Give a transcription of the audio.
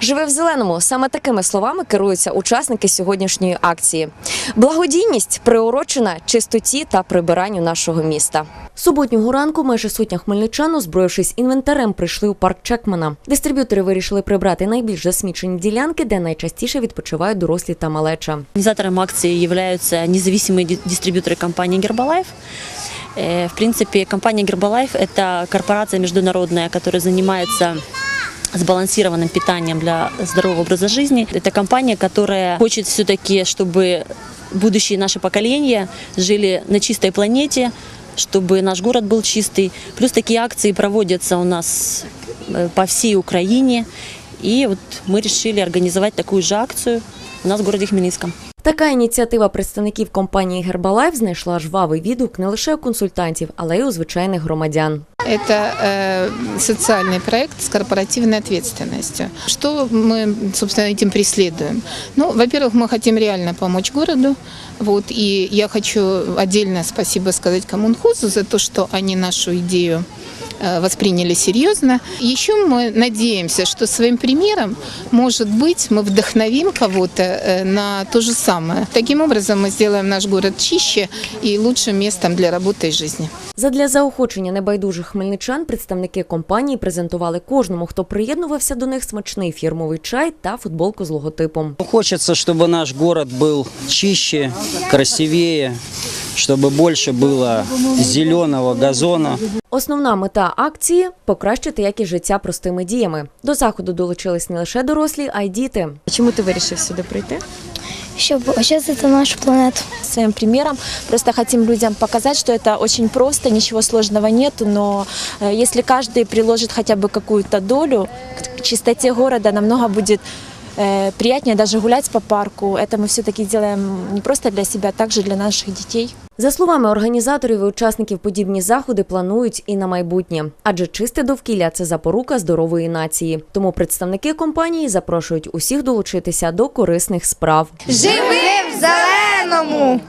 Живе в зеленому. Саме такими словами керуються учасники сьогоднішньої акції. Благодійність приурочена чистоті та прибиранню нашого міста. Суботнього ранку майже сотня хмельничан, озброївшись інвентарем, прийшли у парк Чекмана. Дистриб'ютори вирішили прибрати найбільш засмічені ділянки, де найчастіше відпочивають дорослі та малеча. Организатором акции являются независимые ди- дистрибьюторы компании Herbalife. Э, В принципе, компания Herbalife – это корпорация международная, которая занимается сбалансированным питанием для здорового образа жизни. Это компания, которая хочет все-таки, чтобы будущие наши поколения жили на чистой планете, чтобы наш город был чистый. Плюс такие акции проводятся у нас э, по всей Украине. И вот мы решили организовать такую же акцию у нас в городе Хмельницком. Така ініціатива представників компанії Herbalife знайшла жвавий відгук не лише у консультантів, але й у звичайних громадян. Это э, социальный проект с корпоративной ответственностью. Что мы, собственно, этим преследуем? Ну, во-первых, мы хотим реально помочь городу. Вот, и я хочу отдельно спасибо сказать Коммунхозу за то, что они нашу идею э, восприняли серьезно. Еще мы надеемся, что своим примером, может быть, мы вдохновим кого-то э, на то же самое. Таким образом мы сделаем наш город чище и лучшим местом для работы и жизни. Задля заохочення небайдужих хмельничан представники компанії презентували кожному, хто приєднувався до них смачний фірмовий чай та футболку з логотипом. Хочется, чтобы наш город был чище, красивее, чтобы больше было зеленого газона. Основна мета акції покращити якість життя простими діями. До заходу долучились не лише дорослі, а й діти. Чому ти вирішив сюди прийти? щоб очистити нашу планету. Своим примером просто хотим людям показать, что это очень просто, ничего сложного нету, но э, если каждый приложит хотя бы какую-то долю к чистоте города, намного будет э, приятнее даже гулять по парку. Это мы все-таки делаем не просто для себя, а также для наших детей. За словами організаторів і учасників, подібні заходи планують і на майбутнє, адже чисте довкілля це запорука здорової нації. Тому представники компанії запрошують усіх долучитися до корисних справ. Живи в зеленому!